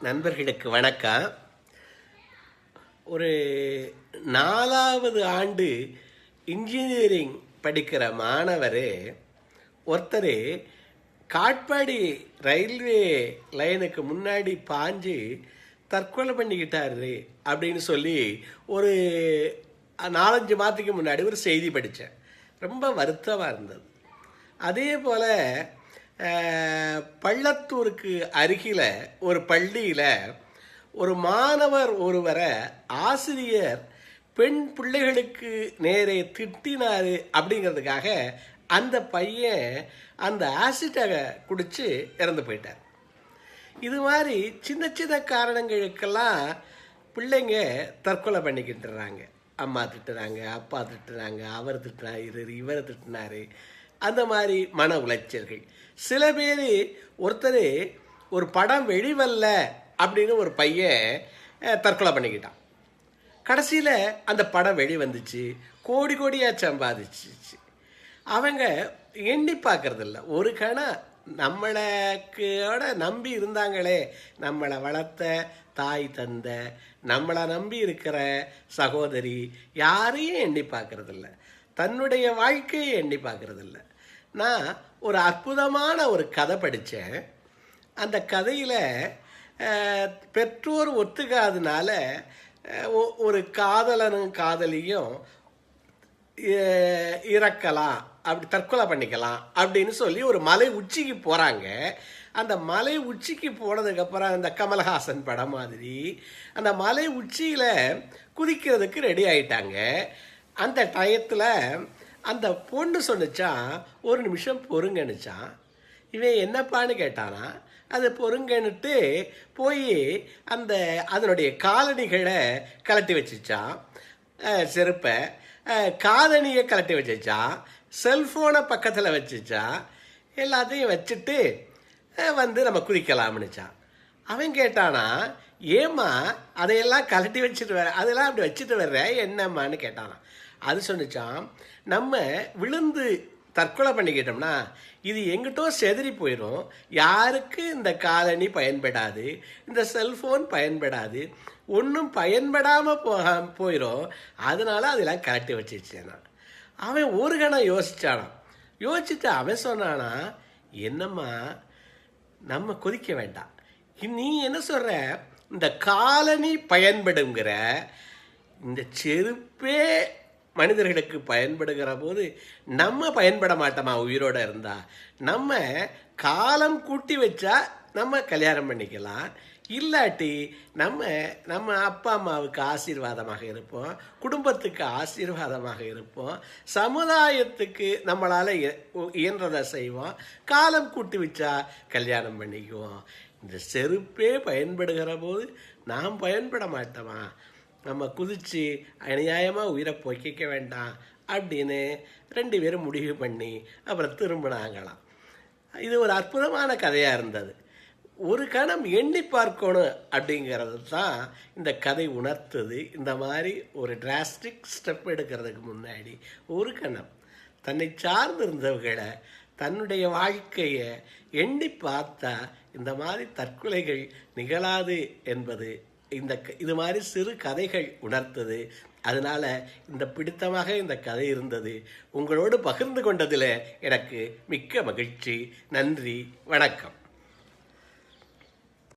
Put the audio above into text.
நண்பர்களுக்கு வணக்கம். ஒரு நாலாவது ஆண்டு இன்ஜினியரிங் படிக்கிற மாணவர் ஒருத்தர் காட்பாடி ரயில்வே லைனுக்கு முன்னாடி பாஞ்சு தற்கொலை பண்ணிக்கிட்டாரு அப்படின்னு சொல்லி ஒரு நாலஞ்சு மாதத்துக்கு முன்னாடி ஒரு செய்தி படித்தேன். ரொம்ப வருத்தமாக இருந்தது. அதே போல் பள்ளத்தூருக்கு அருகில் ஒரு பள்ளியில் ஒரு மாணவர் ஒருவரை ஆசிரியர் பெண் பிள்ளைகளுக்கு நேரே திட்டினார் அப்படிங்கிறதுக்காக அந்த பையன் அந்த ஆசிட்டை குடித்து இறந்து போயிட்டார். இது மாதிரி சின்ன சின்ன காரணங்களுக்கெல்லாம் பிள்ளைங்க தற்கொலை பண்ணிக்கிட்டுறாங்க. அம்மா திட்டுறாங்க அப்பா திட்டுறாங்க அவர் திட்டுறாரு இவரை திட்டினாரு. அந்த மாதிரி மன உளைச்சல்கள். சில பேர் ஒருத்தர் ஒரு படம் வெளிவல்ல அப்படின்னு ஒரு பையன் தற்கொலை பண்ணிக்கிட்டான். கடைசியில் அந்த படம் வெளி வந்துச்சு கோடி கோடியாக சம்பாதிச்சிச்சு. அவங்க எண்ணி பார்க்கறதில்ல. ஒரு கணம் நம்மளோட நம்பி இருந்தாங்களே நம்மளை வளர்த்த தாய் தந்த நம்மளை நம்பி இருக்கிற சகோதரி யாரையும் எண்ணி பார்க்கறதில்ல. தன்னுடைய வாழ்க்கையை எண்ணி பார்க்கறதில்ல. நான் ஒரு அற்புதமான ஒரு கதை படித்தேன். அந்த கதையில் பெற்றோர் ஒத்துக்காதனால ஒ- ஒரு காதலனும் காதலியும் இறக்கலாம் அப்படி தற்கொலை பண்ணிக்கலாம் அப்படின்னு சொல்லி ஒரு மலை உச்சிக்கு போகிறாங்க அந்த மலை உச்சிக்கு போனதுக்கப்புறம் அந்த கமல்ஹாசன் படம் மாதிரி அந்த மலை உச்சியில் குதிக்கிறதுக்கு ரெடி ஆயிட்டாங்க. அந்த டயத்தில் அந்த பொண்ணு சொன்னிச்சான் ஒரு நிமிஷம் பொறுங்கன்னுச்சான் இவன் என்னப்பான்னு கேட்டானா அது பொறுங்கன்னுட்டு போய் அந்த அதனுடைய காலணிகளை கலட்டி வச்சுச்சான் செருப்பை காதணியை கலட்டி வச்சுச்சான் செல்ஃபோனை பக்கத்தில் வச்சுச்சான் எல்லாத்தையும் வச்சுட்டு வந்து நம்ம குதிக்கலாம்னுச்சான் அவன் கேட்டானா ஏம்மா அதையெல்லாம் கலட்டி வச்சுட்டு வர அதெல்லாம் அப்படி வச்சுட்டு வர்ற என்னம்மான்னு கேட்டானா. அது சொன்னிச்சான் நம்ம விழுந்து தற்கொலை பண்ணிக்கிட்டோம்னா இது எங்கிட்டோ செதறி போயிடும் யாருக்கு இந்த காலணி பயன்படாது இந்த செல்ஃபோன் பயன்படாது ஒன்றும் பயன்படாமல் போக போயிடும் அதனால அதெல்லாம் கலட்டி வச்சிருச்சேனா அவன் ஒரு கணம் யோசிச்சானான் யோசிச்சுட்டு அவன் சொன்னானா என்னம்மா நம்ம கொதிக்க வேண்டாம். நீ என்ன சொல்கிற இந்த காலனி பயன்படுங்கிற இந்த செருப்பே மனிதர்களுக்கு பயன்படுகிற போது நம்ம பயன்பட மாட்டோமா உயிரோட இருந்தா? நம்ம காலம் கூட்டி வச்சா நம்ம கல்யாணம் பண்ணிக்கலாம். இல்லாட்டி நம்ம நம்ம அப்பா அம்மாவுக்கு ஆசீர்வாதமாக இருப்போம். குடும்பத்துக்கு ஆசீர்வாதமாக இருப்போம். சமுதாயத்துக்கு நம்மளால் இயன்றதை செய்வோம். காலம் கூட்டி வச்சா கல்யாணம் பண்ணிக்குவோம். இந்த செருப்பே பயன்படுகிற போது நாம் பயன்பட மாட்டோமா? நம்ம குதிச்சு அநியாயமாக உயிரை பொய்க்க வேண்டாம் அப்படின்னு ரெண்டு பேரும் முடிவு பண்ணி அப்புறம் திரும்பினாங்களாம். இது ஒரு அற்புதமான கதையாக இருந்தது. ஒரு கணம் எண்ணி பார்க்கணும் அப்படிங்கிறது தான் இந்த கதை உணர்த்துது. இந்த மாதிரி ஒரு டிராஸ்டிக் ஸ்டெப் எடுக்கிறதுக்கு முன்னாடி ஒரு கணம் தன்னை சார்ந்திருந்தவர்களை தன்னுடைய வாழ்க்கையை எண்ணி பார்த்தா இந்த மாதிரி தற்கொலைகள் நிகழாது என்பது இந்த க- இது மாதிரி சிறு கதைகள் உணர்த்தது அதனால் இந்த பிடித்தமாக இந்த கதை இருந்தது உங்களோடு பகிர்ந்து கொண்டதில் எனக்கு மிக்க மகிழ்ச்சி. நன்றி வணக்கம்.